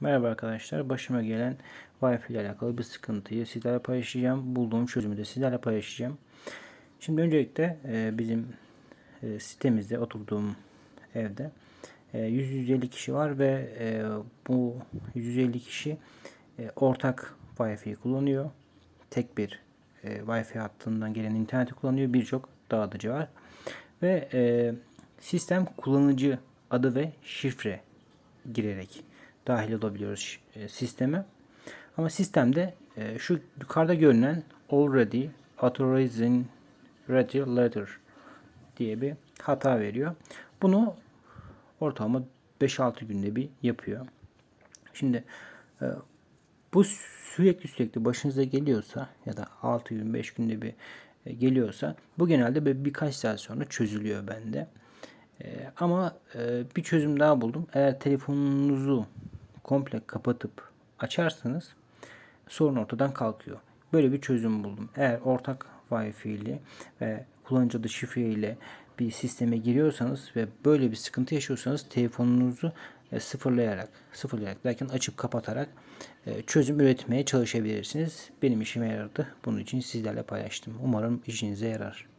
Merhaba arkadaşlar. Başıma gelen Wi-Fi ile alakalı bir sıkıntıyı sizlerle paylaşacağım. Bulduğum çözümü de sizlerle paylaşacağım. Şimdi öncelikle e, bizim e, sitemizde oturduğum evde e, 150 kişi var ve e, bu 150 kişi e, ortak Wi-Fi kullanıyor. Tek bir e, Wi-Fi hattından gelen interneti kullanıyor. Birçok dağıtıcı var. Ve e, sistem kullanıcı adı ve şifre girerek dahil olabiliyoruz e, sisteme. Ama sistemde e, şu yukarıda görünen already authorizing ready letter diye bir hata veriyor. Bunu ortalama 5-6 günde bir yapıyor. Şimdi e, bu sürekli sürekli başınıza geliyorsa ya da 6 gün 5 günde bir geliyorsa bu genelde böyle birkaç saat sonra çözülüyor bende. Ama bir çözüm daha buldum. Eğer telefonunuzu komple kapatıp açarsanız sorun ortadan kalkıyor. Böyle bir çözüm buldum. Eğer ortak Wi-Fi ile ve kullanıcı adı şifre ile bir sisteme giriyorsanız ve böyle bir sıkıntı yaşıyorsanız telefonunuzu e, sıfırlayarak, sıfırlayarak derken açıp kapatarak e, çözüm üretmeye çalışabilirsiniz. Benim işime yaradı. Bunun için sizlerle paylaştım. Umarım işinize yarar.